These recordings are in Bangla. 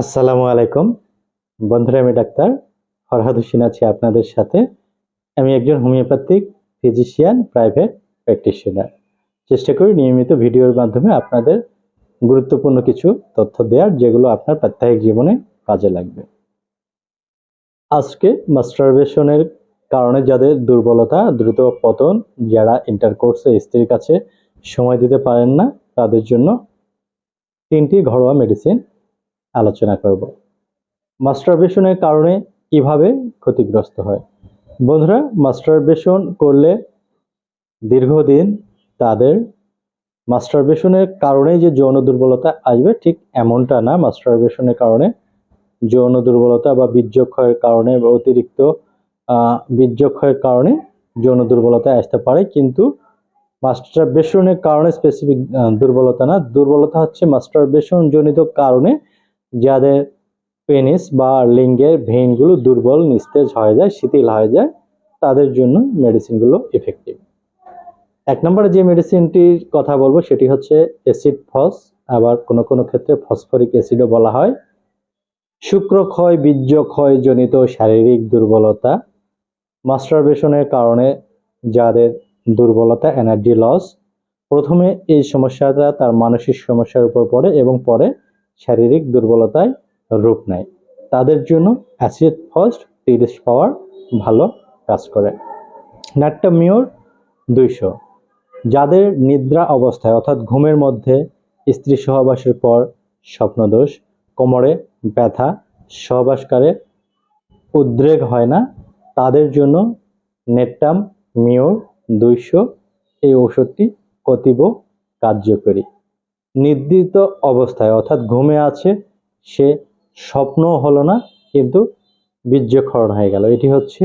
আসসালামু আলাইকুম। বন্ধুরা, আমি ডাক্তার ফরহাদ হোসেন আছি আপনাদের সাথে। আমি একজন হোমিওপ্যাথিক ফিজিশিয়ান, প্রাইভেট প্র্যাকটিশনার। চেষ্টা করি নিয়মিত ভিডিওর মাধ্যমে আপনাদের গুরুত্বপূর্ণ কিছু তথ্য দেওয়ার, যেগুলো আপনার প্রাত্যহিক জীবনে কাজে লাগবে। আজকে মাস্টারবেশনের কারণে যাদের দুর্বলতা, দ্রুত পতন, যারা ইন্টারকোর্সে স্ত্রীর কাছে সময় দিতে পারেন না, তাদের জন্য তিনটি ঘরোয়া মেডিসিন আলোচনা করব। মাস্টারবেশনের কারণে কীভাবে ক্ষতিগ্রস্ত হয়? বন্ধুরা, মাস্টারবেশন করলে দীর্ঘদিন তাদের মাস্টারবেশনের কারণে যে যৌন দুর্বলতা আসবে, ঠিক এমনটা না। মাস্টারবেশনের কারণে যৌন দুর্বলতা বা বীর্যক্ষয়ের কারণে বা অতিরিক্ত বীর্যক্ষয়ের কারণে যৌন দুর্বলতা আসতে পারে। কিন্তু মাস্টারবেশনের কারণে স্পেসিফিক দুর্বলতা না। দুর্বলতা হচ্ছে মাস্টারবেশন জনিত কারণে যাদের পেনিস বা লিঙ্গের ভেইনগুলো দুর্বল, নিস্তেজ হয়ে যায়, শিথিল হয়ে যায়, তাদের জন্য মেডিসিনগুলো এফেক্টিভ এক নম্বরে যে মেডিসিনটির কথা বলব সেটি হচ্ছে অ্যাসিড ফস, আবার কোনো কোনো ক্ষেত্রে ফসফরিক অ্যাসিডও বলা হয়। শুক্রক্ষয় বীর্যক্ষয় জনিত শারীরিক দুর্বলতা, মাস্টারবেশনের কারণে যাদের দুর্বলতা এনার্জি লস প্রথমে এই সমস্যাটা তার মানসিক সমস্যার উপর পড়ে এবং পরে শারীরিক দুর্বলতায় রূপ নেয়। তাদের জন্য অ্যাসিড ফার্স্ট তিরিশ পাওয়ার ভালো কাজ করে। ন্যাট্টামিওর দুইশো। যাদের নিদ্রা অবস্থায় অর্থাৎ ঘুমের মধ্যে স্ত্রী সহবাসের পর স্বপ্নদোষ, কোমরে ব্যথা সহবাসকারে উদ্রেক হয় না, তাদের জন্য নেট্টাম মিওর দুইশো। এই ওষুধটি অতীব কার্যকরী। নির্দিত অবস্থায়, অর্থাৎ ঘুমে আছে, সে স্বপ্ন হলো না, কিন্তু বীর্যক্ষরণ হয়ে গেল। এটি হচ্ছে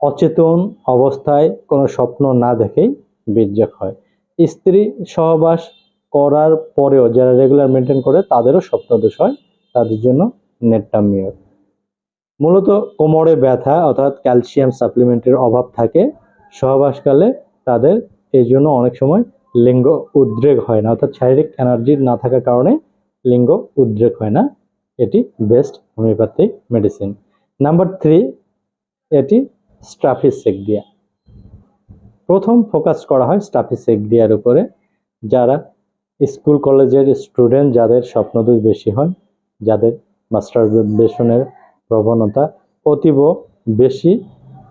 অচেতন অবস্থায় কোনো স্বপ্ন না দেখেই বীর্যক বীর্যক্ষয় স্ত্রী সহবাস করার পরেও যারা রেগুলার মেনটেন করে, তাদেরও স্বপ্নদোষ হয়, তাদের জন্য নেট্টামিওর মূলত কোমরে ব্যথা, অর্থাৎ ক্যালসিয়াম সাপ্লিমেন্টের অভাব থাকে সহবাসকালে, তাদের এই জন্য অনেক সময় লিঙ্গ উদ্রেক হয় না, অর্থাৎ শারীরিক এনার্জি না থাকার কারণে লিঙ্গ উদ্রেক হয় না। এটি best homoeopathic medicine number three এটি স্ট্রাফিসেকডিয়া প্রথম ফোকাস করা হয় স্ট্রাফিসেকডিয়ার উপরে। যারা স্কুল কলেজের স্টুডেন্ট যাদের স্বপ্নদোষ বেশি হয়, যাদের মাস্টার বেশনের প্রবণতা অতীব বেশি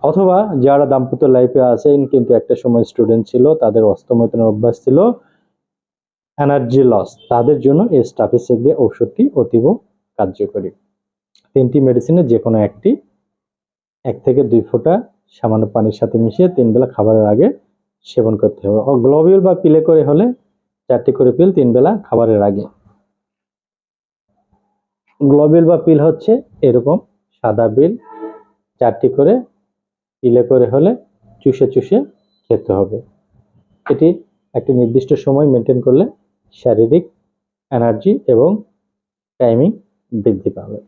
অথবা যারা দাম্পত্য লাইফে আছেন, কিন্তু একটা সময় স্টুডেন্ট ছিল, তাদের অস্তমতনের অভ্যাস ছিল এনার্জি লস তাদের জন্য এই স্টাফিসেক ঔষধটি অতীব কার্যকরী। তিনটি মেডিসিনের যে কোনো একটি, এক থেকে দুই ফোঁটা সামান্য পানির সাথে মিশিয়ে তিন বেলা খাবারের আগে সেবন করতে হবে। ও গ্লোবিউল বা পিলে করে হলে চারটি করে পিল তিন বেলা খাবারের আগে। গ্লোবিউল বা পিল হচ্ছে এরকম সাদা বিল চারটি করে পিলে করে হলে চুষে চুষে খেতে হবে। এটি একটি নির্দিষ্ট সময় মেনটেন করলে শারীরিক এনার্জি এবং টাইমিং বৃদ্ধি পাবে।